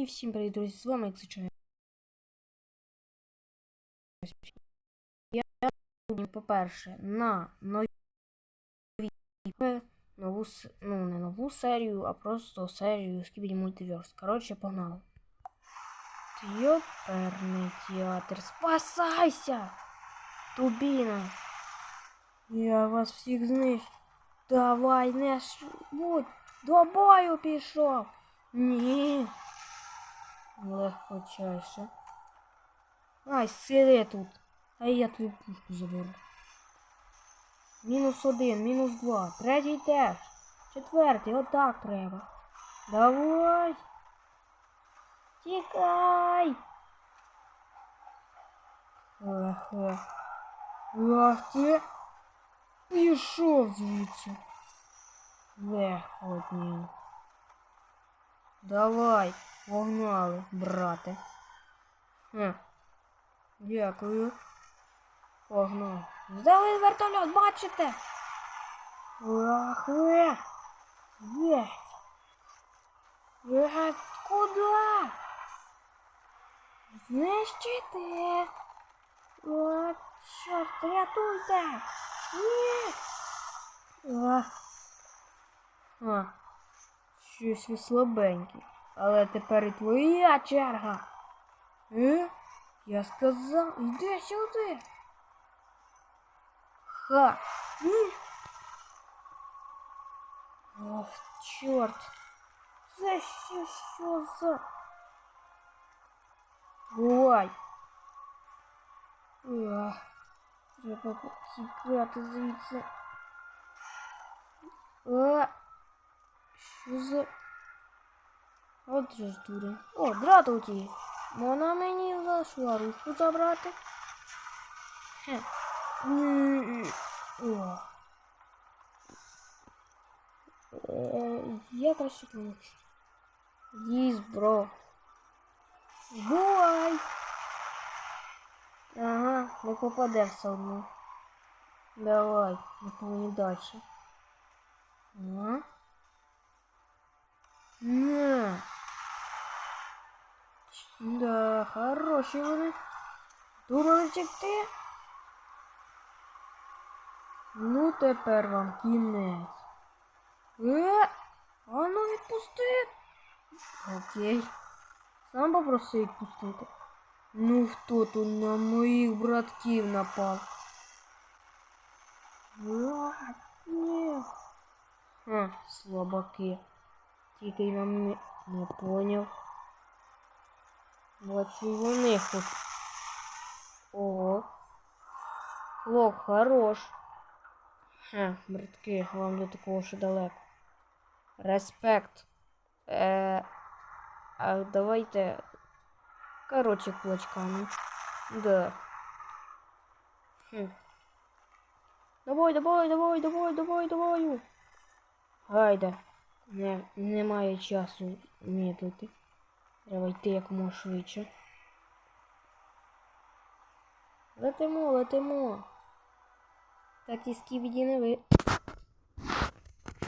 І всім привіт, друзі, з вами, як звичайно. Я, по-перше, на нові нову, ну, не нову серію, а просто серію Скібіді Мультиверс. Коротше, погнали. Йоперний театр, спасайся! Тубіна! Я вас всіх знищу. Давай, не ш... будь, до бою пішов. Ні. Легкочайше. Ай, сиди тут. А я твою пушку заберу. Мінус один, мінус два. Третій теж. Четвертий, отак треба. Давай. Тікай. Ех, ех. Ах ти. Пішов звідси. Легко однім. Давай, погнали, брате. Хм. Дякую. Погнали. Здали вертольот, бачите? Ах, е. Єсть. Е, куди? Знищити. О, чорт, рятуйте. Ні. А. А. Щось ви слабенький. Але тепер і твоя черга. Е? Я сказав, іди сюди. Ха. М. Ох, чорт. Це ще що за... Бувай. Ах. Треба потікати звідси. А, за... От же ж дурень. О, дратуті. Можна мені за шварушку забрати? Хе. О. Е, Я краще ключ. Їсть, бро. Бувай. Ага, не попаде все одно. Давай, не повинні дальше. А? На. Да, хороші вони. Думали втекти? Ну, тепер вам кінець. Е, а ну відпусти. Окей. Сам попросив відпустити. Ну хто тут на моїх братків напав? А, ні. Ха, слабаки. Тільки я не, не поняв. І вони хоч. Ого. Лок, хорош. Ха, братки, вам до такого ще далеко. Респект. Е, а давайте. Короче, кулачками. Да. Хм. Давай, давай, давай, давай, давай, давай. Гайда. Не, немає часу медлити. Треба йти якомога швидше. Летимо, летимо. Так і скібіді не ви.